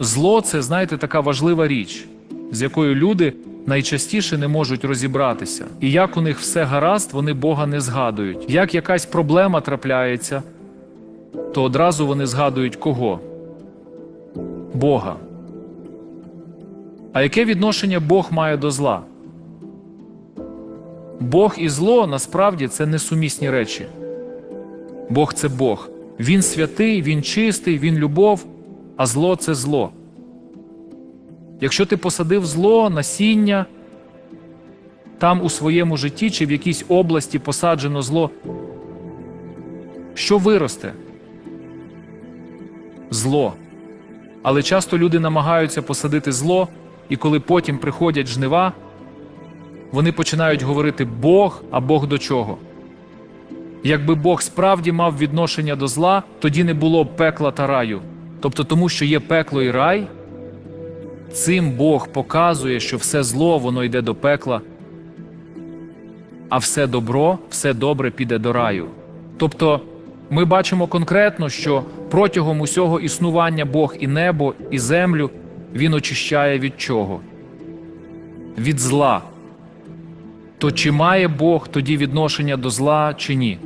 Зло це, знаєте, така важлива річ, з якою люди найчастіше не можуть розібратися. І як у них все гаразд, вони Бога не згадують. Як якась проблема трапляється, то одразу вони згадують кого? Бога. А яке відношення Бог має до зла? Бог і зло насправді це несумісні речі. Бог це Бог. Він святий, Він чистий, Він любов, а зло це зло. Якщо ти посадив зло, насіння, там у своєму житті чи в якійсь області посаджено зло, що виросте? Зло. Але часто люди намагаються посадити зло, і коли потім приходять жнива, вони починають говорити Бог, а Бог до чого. Якби Бог справді мав відношення до зла, тоді не було б пекла та раю. Тобто, тому що є пекло і рай, цим Бог показує, що все зло воно йде до пекла, а все добро, все добре піде до раю. Тобто, ми бачимо конкретно, що протягом усього існування Бог і небо, і землю Він очищає від чого? Від зла. То чи має Бог тоді відношення до зла, чи ні?